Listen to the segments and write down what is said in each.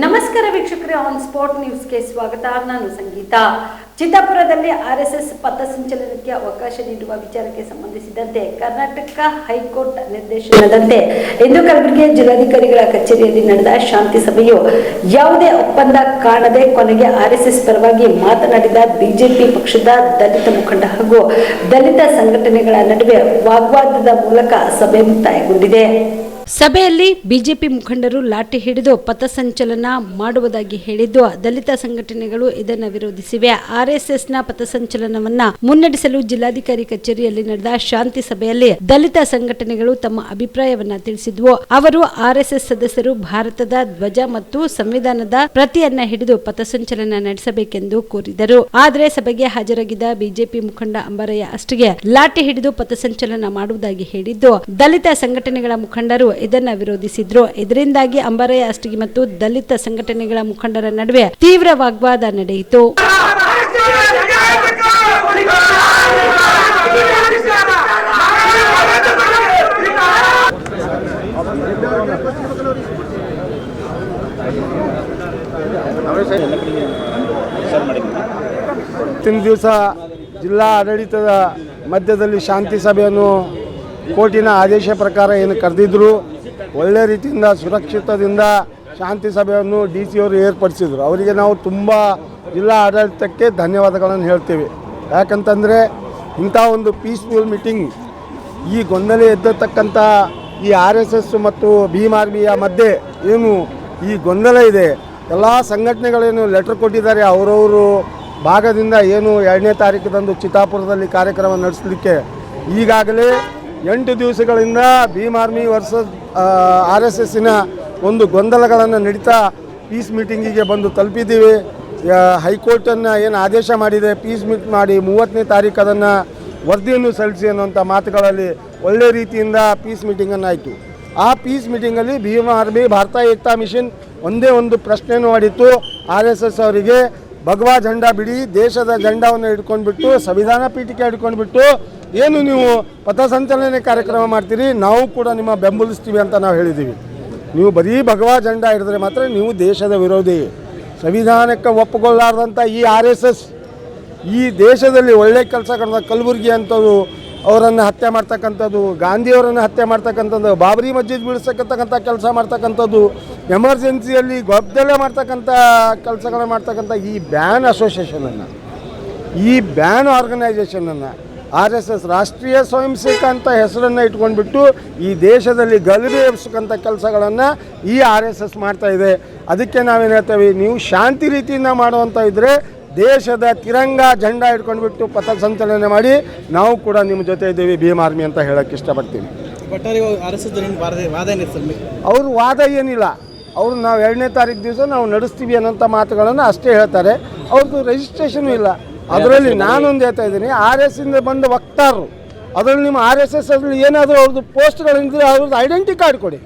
ನಮಸ್ಕಾರ ವೀಕ್ಷಕರೇ on spot ನ್ಯೂಸ್ಗೆ ಸ್ವಾಗತ. ನಾನು ಸಂಗೀತ. ಚಿತ್ತಾಪುರದಲ್ಲಿ ಆರ್ಎಸ್ಎಸ್ ಪಥಸಂಚಲನಕ್ಕೆ ಅವಕಾಶ ನೀಡುವ ವಿಚಾರಕ್ಕೆ ಸಂಬಂಧಿಸಿದಂತೆ ಕರ್ನಾಟಕ ಹೈಕೋರ್ಟ್ ನಿರ್ದೇಶನದಂತೆ ಇಂದು ಕಲಬುರಗಿಯ ಜಿಲ್ಲಾಧಿಕಾರಿಗಳ ಕಚೇರಿಯಲ್ಲಿ ನಡೆದ ಶಾಂತಿ ಸಭೆಯು ಯಾವುದೇ ಒಪ್ಪಂದ ಕಾಣದೆ ಕೊನೆಗೆ ಆರ್ಎಸ್ಎಸ್ ಪರವಾಗಿ ಮಾತನಾಡಿದ ಬಿಜೆಪಿ ಪಕ್ಷದ ದಲಿತ ಮುಖಂಡ ಹಾಗೂ ದಲಿತ ಸಂಘಟನೆಗಳ ನಡುವೆ ವಾಗ್ವಾದದ ಮೂಲಕ ಸಭೆ ಮುಕ್ತಾಯಗೊಂಡಿದೆ. ಸಭೆಯಲ್ಲಿ ಬಿಜೆಪಿ ಮುಖಂಡರು ಲಾಠಿ ಹಿಡಿದು ಪಥಸಂಚಲನ ಮಾಡುವುದಾಗಿ ಹೇಳಿದ್ದು, ದಲಿತ ಸಂಘಟನೆಗಳು ಇದನ್ನು ವಿರೋಧಿಸಿವೆ. ಆರ್ಎಸ್ಎಸ್ನ ಪಥಸಂಚಲನವನ್ನ ಮುನ್ನಡೆಸಲು ಜಿಲ್ಲಾಧಿಕಾರಿ ಕಚೇರಿಯಲ್ಲಿ ನಡೆದ ಶಾಂತಿ ಸಭೆಯಲ್ಲಿ ದಲಿತ ಸಂಘಟನೆಗಳು ತಮ್ಮ ಅಭಿಪ್ರಾಯವನ್ನ ತಿಳಿಸಿದ್ವು. ಅವರು ಆರ್ಎಸ್ಎಸ್ ಸದಸ್ಯರು ಭಾರತದ ಧ್ವಜ ಮತ್ತು ಸಂವಿಧಾನದ ಪ್ರತಿಯನ್ನ ಹಿಡಿದು ಪಥಸಂಚಲನ ನಡೆಸಬೇಕೆಂದು ಕೋರಿದರು. ಆದರೆ ಸಭೆಗೆ ಹಾಜರಾಗಿದ್ದ ಬಿಜೆಪಿ ಮುಖಂಡ ಅಂಬರಯ್ಯ ಅಷ್ಟಿಗೆ ಲಾಠಿ ಹಿಡಿದು ಪಥಸಂಚಲನ ಮಾಡುವುದಾಗಿ ಹೇಳಿದ್ದು, ದಲಿತ ಸಂಘಟನೆಗಳ ಮುಖಂಡರು ಇದನ್ನ ವಿರೋಧಿಸಿದ್ರು. ಇದರಿಂದಾಗಿ ಅಂಬರಯ್ಯ ಅಷ್ಟಿಗೆ ಮತ್ತು ದಲಿತ ಸಂಘಟನೆಗಳ ಮುಖಂಡರ ನಡುವೆ ತೀವ್ರ ವಾಗ್ವಾದ ನಡೆಯಿತು. ದಿವಸ ಜಿಲ್ಲಾ ಆಡಳಿತದ ಮಧ್ಯದಲ್ಲಿ ಶಾಂತಿ ಸಭೆಯನ್ನು ಕೋರ್ಟಿನ ಆದೇಶ ಪ್ರಕಾರ ಏನು ಕರೆದಿದ್ರು, ಒಳ್ಳೆ ರೀತಿಯಿಂದ, ಸುರಕ್ಷಿತದಿಂದ ಶಾಂತಿ ಸಭೆಯನ್ನು ಡಿ ಸಿ ಅವರು ಏರ್ಪಡಿಸಿದರು. ಅವರಿಗೆ ನಾವು ತುಂಬ ಜಿಲ್ಲಾ ಆಡಳಿತಕ್ಕೆ ಧನ್ಯವಾದಗಳನ್ನು ಹೇಳ್ತೇವೆ. ಯಾಕಂತಂದರೆ, ಇಂಥ ಒಂದು ಪೀಸ್ಫುಲ್ ಮೀಟಿಂಗ್ ಈ ಗೊಂದಲ ಎದ್ದತಕ್ಕಂಥ ಈ ಆರ್ ಎಸ್ ಎಸ್ ಮತ್ತು ಭೀಮ್ ಆರ್ಮಿಯ ಮಧ್ಯೆ ಏನು ಈ ಗೊಂದಲ ಇದೆ, ಎಲ್ಲ ಸಂಘಟನೆಗಳೇನು ಲೆಟರ್ ಕೊಟ್ಟಿದ್ದಾರೆ, ಅವರವರು ಭಾಗದಿಂದ ಏನು ಎರಡನೇ ತಾರೀಕದಂದು ಚಿತ್ತಾಪುರದಲ್ಲಿ ಕಾರ್ಯಕ್ರಮ ನಡೆಸಲಿಕ್ಕೆ ಈಗಾಗಲೇ ಎಂಟು ದಿವಸಗಳಿಂದ Bhim Army versus R S ಎಸ್ಸಿನ ಒಂದು ಗೊಂದಲಗಳನ್ನು ನಡೀತಾ ಪೀಸ್ ಮೀಟಿಂಗಿಗೆ ಬಂದು ತಲುಪಿದ್ದೀವಿ. ಹೈಕೋರ್ಟನ್ನು ಏನು ಆದೇಶ ಮಾಡಿದೆ, ಪೀಸ್ ಮೀಟ್ ಮಾಡಿ ಮೂವತ್ತನೇ ತಾರೀಕು ಅದನ್ನು ವರದಿಯನ್ನು ಸಲ್ಲಿಸಿ ಅನ್ನುವಂಥ ಮಾತುಗಳಲ್ಲಿ ಒಳ್ಳೆ ರೀತಿಯಿಂದ ಪೀಸ್ ಮೀಟಿಂಗನ್ನು ಆಯಿತು. ಆ ಪೀಸ್ ಮೀಟಿಂಗಲ್ಲಿ ಭೀಮ್ ಆರ್ಮಿ, ಭಾರತ ಏಕ್ತಾ ಮಿಷನ್ ಒಂದೇ ಒಂದು ಪ್ರಶ್ನೆಯನ್ನು ಮಾಡಿತ್ತು. ಆರ್ ಎಸ್ ಎಸ್ ಅವರಿಗೆ ಭಗವಾ ಜಂಡ ಬಿಡಿ, ದೇಶದ ಜಂಡವನ್ನು ಹಿಡ್ಕೊಂಡ್ಬಿಟ್ಟು, ಸಂವಿಧಾನ ಪೀಠಿಕೆ ಹಿಡ್ಕೊಂಡ್ಬಿಟ್ಟು ಏನು ನೀವು ಪಥಸಂಚಲನೆ ಕಾರ್ಯಕ್ರಮ ಮಾಡ್ತೀರಿ, ನಾವು ಕೂಡ ನಿಮ್ಮ ಬೆಂಬಲಿಸ್ತೀವಿ ಅಂತ ನಾವು ಹೇಳಿದ್ದೀವಿ. ನೀವು ಬರೀ ಭಗವಾ ಜಂಡ ಹಿಡಿದ್ರೆ ಮಾತ್ರ ನೀವು ದೇಶದ ವಿರೋಧಿ. ಸಂವಿಧಾನಕ್ಕೆ ಒಪ್ಪಿಕೊಳ್ಳಾರ್ದಂಥ ಈ ಆರ್ ಎಸ್ ಎಸ್, ಈ ದೇಶದಲ್ಲಿ ಒಳ್ಳೆ ಕೆಲಸಗಳನ್ನ ಕಲಬುರ್ಗಿ ಅಂಥದ್ದು, ಅವರನ್ನು ಹತ್ಯೆ ಮಾಡ್ತಕ್ಕಂಥದ್ದು, ಗಾಂಧಿಯವರನ್ನು ಹತ್ಯೆ ಮಾಡ್ತಕ್ಕಂಥದ್ದು, ಬಾಬರಿ ಮಸ್ಜಿದ್ ಬೀಳಿಸ್ತಕ್ಕಂಥ ಕೆಲಸ ಮಾಡ್ತಕ್ಕಂಥದ್ದು, ಎಮರ್ಜೆನ್ಸಿಯಲ್ಲಿ ಗೊಬ್ಬದಲ್ಲೇ ಮಾಡ್ತಕ್ಕಂಥ ಕೆಲಸಗಳನ್ನ ಮಾಡ್ತಕ್ಕಂಥ ಈ ಬ್ಯಾನ್ ಅಸೋಸಿಯೇಷನನ್ನು, ಈ ban ಆರ್ಗನೈಸೇಷನನ್ನು R S S Rashtriya Swayamsevak ಅಂತ ಹೆಸರನ್ನು ಇಟ್ಕೊಂಡ್ಬಿಟ್ಟು ಈ ದೇಶದಲ್ಲಿ ಗಲಭೆ ಎಬ್ಸಕ್ಕಂಥ ಕೆಲಸಗಳನ್ನು ಈ ಆರ್ ಎಸ್ ಎಸ್ ಮಾಡ್ತಾ ಇದೆ. ಅದಕ್ಕೆ ನಾವೇನು ಹೇಳ್ತೇವೆ? ನೀವು ಶಾಂತಿ ರೀತಿಯಿಂದ ಮಾಡುವಂಥ ಇದ್ದರೆ ದೇಶದ ತಿರಂಗ ಜಂಡ ಇಟ್ಕೊಂಡ್ಬಿಟ್ಟು ಪಥ ಸಂಚಲನೆ ಮಾಡಿ ನಾವು ಕೂಡ ನಿಮ್ಮ ಜೊತೆ ಇದ್ದೀವಿ ಭೀಮ್ ಆರ್ಮಿ ಅಂತ ಹೇಳೋಕ್ಕೆ ನಿಮಗೆ? ಅವ್ರ ವಾದ ಏನಿಲ್ಲ. ಅವರು ನಾವು ಎರಡನೇ ತಾರೀಕು ದಿವಸ ನಾವು ನಡೆಸ್ತೀವಿ ಅನ್ನೋಂಥ ಮಾತುಗಳನ್ನು ಅಷ್ಟೇ ಹೇಳ್ತಾರೆ. ಅವ್ರದ್ದು ರಿಜಿಸ್ಟ್ರೇಷನು ಇಲ್ಲ. ಅದರಲ್ಲಿ ನಾನೊಂದು ಹೇಳ್ತಾ ಇದ್ದೀನಿ ಆರ್ ಎಸ್ ಇಂದ ಬಂದ ವಕ್ತಾರರು ಅದರಲ್ಲಿ ನಿಮ್ಮ ಆರ್ ಎಸ್ ಎಸ್ ಅಲ್ಲಿ ಏನಾದರೂ ಅವ್ರದ್ದು ಪೋಸ್ಟ್ಗಳಿದ್ರೆ ಅವ್ರದ್ದು ಐಡೆಂಟಿ ಕಾರ್ಡ್ ಕೊಡಿ.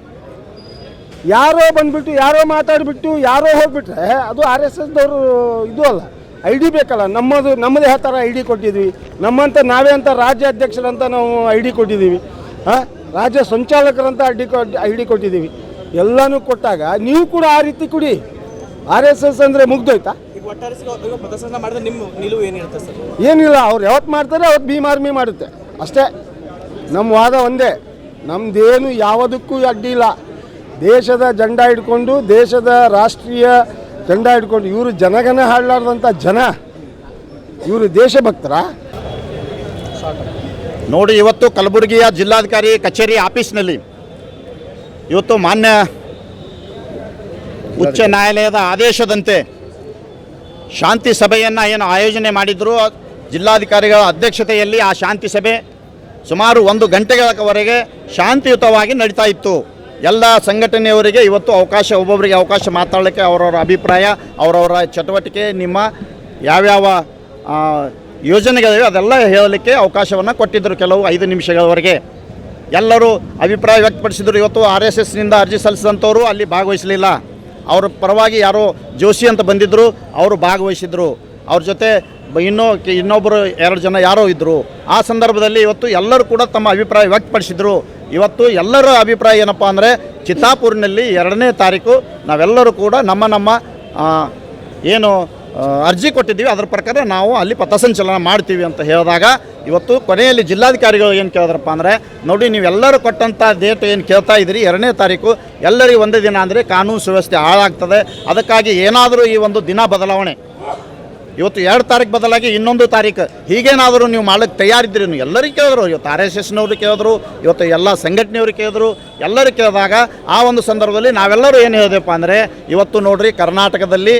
ಯಾರೋ ಬಂದುಬಿಟ್ಟು ಯಾರೋ ಮಾತಾಡಿಬಿಟ್ಟು ಯಾರೋ ಹೋಗ್ಬಿಟ್ರೆ ಅದು ಆರ್ ಎಸ್ ಎಸ್ದವರು ಇದು ಅಲ್ಲ ಐ ಡಿ ಬೇಕಲ್ಲ ನಮ್ಮದು ನಮ್ಮದೇ ಆ ಥರ ಐ ಡಿ ಕೊಟ್ಟಿದ್ವಿ ನಮ್ಮಂತ ನಾವೇ ಅಂತ ರಾಜ್ಯ ಅಧ್ಯಕ್ಷರಂತ ನಾವು ಐ ಡಿ ಕೊಟ್ಟಿದ್ದೀವಿ ಹಾಂ ರಾಜ್ಯ ಸಂಚಾಲಕರಂತ ಐ ಡಿ ಐ ಡಿ ಕೊಟ್ಟಿದ್ದೀವಿ. ಎಲ್ಲನೂ ಕೊಟ್ಟಾಗ ನೀವು ಕೂಡ ಆ ರೀತಿ ಕೊಡಿ. ಆರ್ ಎಸ್ ಎಸ್ ಅಂದರೆ ಮುಗ್ದೋಯ್ತಾ? ಏನಿಲ್ಲ ಅವ್ರು ಯಾವತ್ತು ಮಾಡ್ತಾರೆ ಅವತ್ತು ಭೀಮ್ ಆರ್ಮಿ ಮಾಡುತ್ತೆ. ಅಷ್ಟೇ. ನಮ್ಮ ವಾದ ಒಂದೇ. ನಮ್ಮದೇನು ಯಾವುದಕ್ಕೂ ಅಡ್ಡಿ ಇಲ್ಲ. ದೇಶದ ಜಂಡ ಹಿಡ್ಕೊಂಡು ದೇಶದ ರಾಷ್ಟ್ರೀಯ ಜಂಡ ಹಿಡ್ಕೊಂಡು ಇವರು ಜನಗನ ಹಾಡಲಾರ್ದಂಥ ಜನ ಇವರು ದೇಶಭಕ್ತರ? ನೋಡಿ ಇವತ್ತು ಕಲಬುರಗಿಯ ಜಿಲ್ಲಾಧಿಕಾರಿ ಕಚೇರಿ ಆಫೀಸ್ನಲ್ಲಿ ಇವತ್ತು ಮಾನ್ಯ ಉಚ್ಚ ನ್ಯಾಯಾಲಯದ ಆದೇಶದಂತೆ ಶಾಂತಿ ಸಭೆಯನ್ನು ಏನು ಆಯೋಜನೆ ಮಾಡಿದ್ರು ಜಿಲ್ಲಾಧಿಕಾರಿಗಳ ಅಧ್ಯಕ್ಷತೆಯಲ್ಲಿ ಆ ಶಾಂತಿ ಸಭೆ ಸುಮಾರು ಒಂದು ಗಂಟೆಗಳವರೆಗೆ ಶಾಂತಿಯುತವಾಗಿ ನಡೀತಾ ಇತ್ತು. ಎಲ್ಲ ಸಂಘಟನೆಯವರಿಗೆ ಇವತ್ತು ಅವಕಾಶ, ಒಬ್ಬೊಬ್ಬರಿಗೆ ಅವಕಾಶ ಮಾತಾಡಲಿಕ್ಕೆ ಅವರವರ ಅಭಿಪ್ರಾಯ, ಅವರವರ ಚಟುವಟಿಕೆ, ನಿಮ್ಮ ಯಾವ್ಯಾವ ಯೋಜನೆಗಳಿವೆ ಅದೆಲ್ಲ ಹೇಳಲಿಕ್ಕೆ ಅವಕಾಶವನ್ನು ಕೊಟ್ಟಿದ್ದರು ಕೆಲವು ಐದು ನಿಮಿಷಗಳವರೆಗೆ. ಎಲ್ಲರೂ ಅಭಿಪ್ರಾಯ ವ್ಯಕ್ತಪಡಿಸಿದರು. ಇವತ್ತು ಆರ್ ಎಸ್ ಎಸ್ನಿಂದ ಅರ್ಜಿ ಸಲ್ಲಿಸಿದಂಥವರು ಅಲ್ಲಿ ಭಾಗವಹಿಸಲಿಲ್ಲ. ಅವರ ಪರವಾಗಿ ಯಾರೋ ಜೋಶಿ ಅಂತ ಬಂದಿದ್ದರು ಅವರು ಭಾಗವಹಿಸಿದ್ರು. ಅವ್ರ ಜೊತೆ ಇನ್ನೂ ಇನ್ನೊಬ್ಬರು ಎರಡು ಜನ ಯಾರೋ ಇದ್ದರು ಆ ಸಂದರ್ಭದಲ್ಲಿ ಇವತ್ತು ಎಲ್ಲರೂ ಕೂಡ ತಮ್ಮ ಅಭಿಪ್ರಾಯ ವ್ಯಕ್ತಪಡಿಸಿದರು. ಇವತ್ತು ಎಲ್ಲರ ಅಭಿಪ್ರಾಯ ಏನಪ್ಪ ಅಂದರೆ, ಚಿತ್ತಾಪುರಿನಲ್ಲಿ ಎರಡನೇ ತಾರೀಕು, ನಾವೆಲ್ಲರೂ ಕೂಡ ನಮ್ಮ ನಮ್ಮ ಏನು ಅರ್ಜಿ ಕೊಟ್ಟಿದ್ದೀವಿ. ಅದರ ಪ್ರಕಾರ ನಾವು ಅಲ್ಲಿ ಪಥಸಂಚಲನ ಮಾಡ್ತೀವಿ ಅಂತ ಹೇಳಿದಾಗ ಇವತ್ತು ಕೊನೆಯಲ್ಲಿ ಜಿಲ್ಲಾಧಿಕಾರಿಗಳು ಏನು ಕೇಳಿದ್ರಪ್ಪ ಅಂದರೆ, ನೋಡಿ ನೀವೆಲ್ಲರೂ ಕೊಟ್ಟಂಥ ಡೇಟ್ ಏನು ಕೇಳ್ತಾ ಇದ್ದೀರಿ? ಎರಡನೇ ತಾರೀಕು ಎಲ್ಲರಿಗೂ ಒಂದೇ ದಿನ ಅಂದರೆ ಕಾನೂನು ಸುವ್ಯವಸ್ಥೆ ಹಾಳಾಗ್ತದೆ. ಅದಕ್ಕಾಗಿ ಏನಾದರೂ ಈ ಒಂದು ದಿನ ಬದಲಾವಣೆ. ಇವತ್ತು ಎರಡು ತಾರೀಕು ಬದಲಾಗಿ ಇನ್ನೊಂದು ತಾರೀಕು. ಹೀಗೇನಾದರೂ ನೀವು ಮಾಡಕ್ಕೆ ತಯಾರಿದ್ದೀರಿ ಎಲ್ಲರಿಗೂ ಕೇಳಿದ್ರು. ಇವತ್ತು ಆರ್ ಎಸ್ ಎಸ್ನವರು ಕೇಳಿದ್ರು, ಇವತ್ತು ಎಲ್ಲ ಸಂಘಟನೆಯವರು ಕೇಳಿದ್ರು, ಎಲ್ಲರೂ ಕೇಳಿದಾಗ ಆ ಒಂದು ಸಂದರ್ಭದಲ್ಲಿ ನಾವೆಲ್ಲರೂ ಏನು ಹೇಳಿದೆಪ್ಪ ಅಂದರೆ, ಇವತ್ತು ನೋಡ್ರಿ ಕರ್ನಾಟಕದಲ್ಲಿ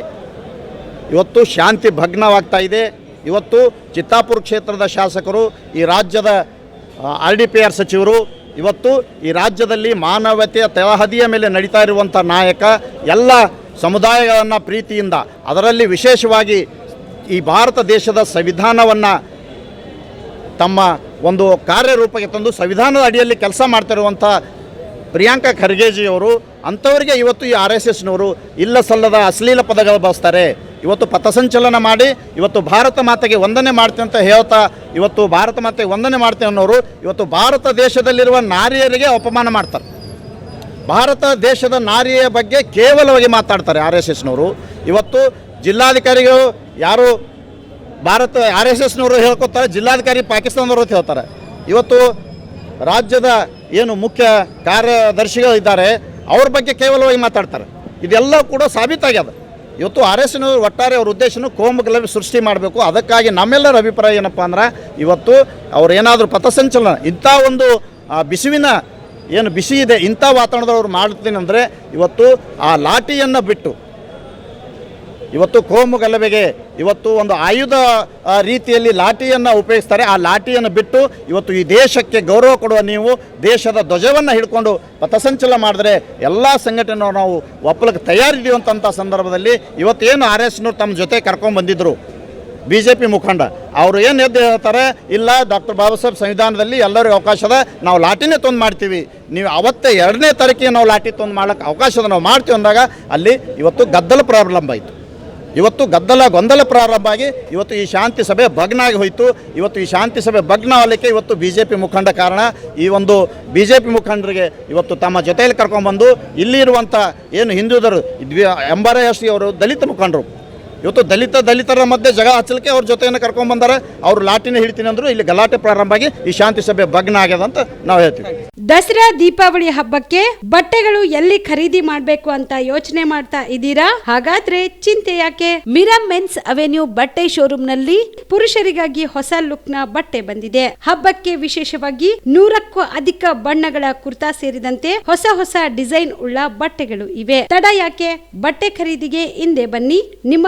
ಇವತ್ತು ಶಾಂತಿ ಭಗ್ನವಾಗ್ತಾ ಇದೆ. ಇವತ್ತು ಚಿತ್ತಾಪುರ ಕ್ಷೇತ್ರದ ಶಾಸಕರು, ಈ ರಾಜ್ಯದ ಆರ್ ಡಿ ಪಿ ಆರ್ ಸಚಿವರು, ಇವತ್ತು ಈ ರಾಜ್ಯದಲ್ಲಿ ಮಾನವತೆಯ ತಳಹದಿಯ ಮೇಲೆ ನಡೀತಾ ಇರುವಂಥ ನಾಯಕ, ಎಲ್ಲ ಸಮುದಾಯಗಳನ್ನು ಪ್ರೀತಿಯಿಂದ, ಅದರಲ್ಲಿ ವಿಶೇಷವಾಗಿ ಈ ಭಾರತ ದೇಶದ ಸಂವಿಧಾನವನ್ನು ತಮ್ಮ ಒಂದು ಕಾರ್ಯರೂಪಕ್ಕೆ ತಂದು ಸಂವಿಧಾನದ ಅಡಿಯಲ್ಲಿ ಕೆಲಸ ಮಾಡ್ತಿರುವಂಥ ಪ್ರಿಯಾಂಕಾ ಖರ್ಗೆಜಿಯವರು, ಅಂಥವರಿಗೆ ಇವತ್ತು ಈ ಆರ್ ಎಸ್ ಎಸ್ನವರು ಇಲ್ಲ ಸಲ್ಲದ ಅಶ್ಲೀಲ ಪದಗಳು ಬಳಸ್ತಾರೆ. ಇವತ್ತು ಪಥಸಂಚಲನ ಮಾಡಿ, ಇವತ್ತು ಭಾರತ ಮಾತೆಗೆ ವಂದನೆ ಮಾಡ್ತೀನಿ ಅಂತ ಹೇಳ್ತಾ, ಇವತ್ತು ಭಾರತ ಮಾತೆಗೆ ವಂದನೆ ಮಾಡ್ತೀನಿ ಅನ್ನೋರು ಇವತ್ತು ಭಾರತ ದೇಶದಲ್ಲಿರುವ ನಾರಿಯರಿಗೆ ಅಪಮಾನ ಮಾಡ್ತಾರೆ. ಭಾರತ ದೇಶದ ನಾರಿಯ ಬಗ್ಗೆ ಕೇವಲವಾಗಿ ಮಾತಾಡ್ತಾರೆ ಆರ್ ಎಸ್ ಎಸ್ನವರು. ಇವತ್ತು ಜಿಲ್ಲಾಧಿಕಾರಿಗಳು ಯಾರು ಭಾರತ, ಆರ್ ಎಸ್ ಎಸ್ನವರು ಹೇಳ್ಕೊತಾರೆ ಜಿಲ್ಲಾಧಿಕಾರಿ ಪಾಕಿಸ್ತಾನದವರು ಅಂತ ಹೇಳ್ತಾರೆ. ಇವತ್ತು ರಾಜ್ಯದ ಏನು ಮುಖ್ಯ ಕಾರ್ಯದರ್ಶಿಗಳು ಇದ್ದಾರೆ ಅವ್ರ ಬಗ್ಗೆ ಕೇವಲವಾಗಿ ಮಾತಾಡ್ತಾರೆ. ಇದೆಲ್ಲ ಕೂಡ ಸಾಬೀತಾಗ್ಯದ. ಇವತ್ತು ಆರ್ ಎಸ್ ಎನ್ ಒಟ್ಟಾರೆ ಅವ್ರ ಉದ್ದೇಶನು ಕೋಮುಗಲಭೆ ಸೃಷ್ಟಿ ಮಾಡಬೇಕು. ಅದಕ್ಕಾಗಿ ನಮ್ಮೆಲ್ಲರ ಅಭಿಪ್ರಾಯ ಏನಪ್ಪ ಅಂದ್ರೆ, ಇವತ್ತು ಅವ್ರು ಏನಾದರೂ ಪಥಸಂಚಲನ, ಇಂಥ ಒಂದು ಬಿಸಿವಿನ ಏನು ಬಿಸಿ ಇದೆ, ಇಂಥ ವಾತಾವರಣದವ್ರು ಮಾಡ್ತೀನಿ ಅಂದರೆ ಇವತ್ತು ಆ ಲಾಠಿಯನ್ನು ಬಿಟ್ಟು ಇವತ್ತು ಕೋಮು ಗಲಭೆಗೆ ಇವತ್ತು ಒಂದು ಆಯುಧ ರೀತಿಯಲ್ಲಿ ಲಾಠಿಯನ್ನು ಉಪಯೋಗಿಸ್ತಾರೆ. ಆ ಲಾಠಿಯನ್ನು ಬಿಟ್ಟು ಇವತ್ತು ಈ ದೇಶಕ್ಕೆ ಗೌರವ ಕೊಡುವ ನೀವು ದೇಶದ ಧ್ವಜವನ್ನು ಹಿಡ್ಕೊಂಡು ಪಥಸಂಚಲನ ಮಾಡಿದ್ರೆ ಎಲ್ಲ ಸಂಘಟನೆ ನಾವು ಒಪ್ಪಲಕ್ಕೆ ತಯಾರಿದ್ದೀವಿ ಅಂತಂಥ ಸಂದರ್ಭದಲ್ಲಿ ಇವತ್ತೇನು ಆರ್ ಎಸ್ನವ್ರು ತಮ್ಮ ಜೊತೆ ಕರ್ಕೊಂಡು ಬಂದಿದ್ದರು ಬಿ ಜೆ ಪಿ ಮುಖಂಡ ಅವರು ಏನು ಎದ್ದು ಹೇಳ್ತಾರೆ ಇಲ್ಲ, ಡಾಕ್ಟರ್ ಬಾಬಾ ಸಾಹೇಬ್ ಸಂವಿಧಾನದಲ್ಲಿ ಎಲ್ಲರಿಗೂ ಅವಕಾಶದ ನಾವು ಲಾಟಿನೇ ತೊಂದು ಮಾಡ್ತೀವಿ. ನೀವು ಅವತ್ತೇ ಎರಡನೇ ತಾರೀಕಿಗೆ ನಾವು ಲಾಟಿ ತೊಂದು ಮಾಡೋಕ್ಕೆ ಅವಕಾಶದ ನಾವು ಮಾಡ್ತೀವಿ ಅಂದಾಗ ಅಲ್ಲಿ ಇವತ್ತು ಗದ್ದಲ ಪ್ರಾರಂಭ ಆಯಿತು. ಇವತ್ತು ಗದ್ದಲ ಗೊಂದಲ ಪ್ರಾರಂಭ ಆಗಿ ಇವತ್ತು ಈ ಶಾಂತಿ ಸಭೆ ಭಗ್ನ ಆಗಿ ಹೋಯಿತು. ಇವತ್ತು ಈ ಶಾಂತಿ ಸಭೆ ಭಗ್ನ ಆಗಲಿಕ್ಕೆ ಇವತ್ತು ಬಿ ಜೆ ಪಿ ಮುಖಂಡ ಕಾರಣ. ಈ ಒಂದು ಬಿ ಜೆ ಪಿ ಮುಖಂಡರಿಗೆ ಇವತ್ತು ತಮ್ಮ ಜೊತೆಯಲ್ಲಿ ಕರ್ಕೊಂಡ್ಬಂದು ಇಲ್ಲಿ ಇರುವಂಥ ಏನು ಹಿಂದೂದರು ಎಂಬರ ಅವರು ದಲಿತ ಮುಖಂಡರು ಇವತ್ತು ದಲಿತ ದಲಿತರ ಮಧ್ಯೆ ಜಗ ಹಚ್ಚಲಿಕ್ಕೆ ಅವ್ರ ಜೊತೆಯನ್ನು ಕರ್ಕೊಂಡ್ಬಂದಾರೆ ಅವ್ರು ಲಾಟಿನ ಹಿಡಿತೀನಿ ಅಂದ್ರು ಇಲ್ಲಿ ಗಲಾಟೆ ಪ್ರಾರಂಭ ಆಗಿ ಈ ಶಾಂತಿ ಸಭೆ ಭಗ್ನ ಆಗ್ಯದ ಅಂತ ನಾವು ಹೇಳ್ತೀವಿ. ದಸರಾ ದೀಪಾವಳಿ ಹಬ್ಬಕ್ಕೆ ಬಟ್ಟೆಗಳು ಎಲ್ಲಿ ಖರೀದಿ ಮಾಡಬೇಕು ಅಂತ ಯೋಚನೆ ಮಾಡ್ತಾ ಇದ್ದೀರಾ? ಹಾಗಾದ್ರೆ ಚಿಂತೆ ಯಾಕೆ? ಮಿರಾ ಮೆನ್ಸ್ ಅವೆನ್ಯೂ ಬಟ್ಟೆ ಶೋರೂಮ್ನಲ್ಲಿ ಪುರುಷರಿಗಾಗಿ ಹೊಸ ಲುಕ್ನ ಬಟ್ಟೆ ಬಂದಿದೆ. ಹಬ್ಬಕ್ಕೆ ವಿಶೇಷವಾಗಿ ನೂರಕ್ಕೂ ಅಧಿಕ ಬಣ್ಣಗಳ ಕುರ್ತಾ ಸೇರಿದಂತೆ ಹೊಸ ಹೊಸ ಡಿಸೈನ್ ಉಳ್ಳ ಬಟ್ಟೆಗಳು ಇವೆ. ತಡ ಯಾಕೆ? ಬಟ್ಟೆ ಖರೀದಿಗೆ ಹಿಂದೆ ಬನ್ನಿ. ನಿಮ್ಮ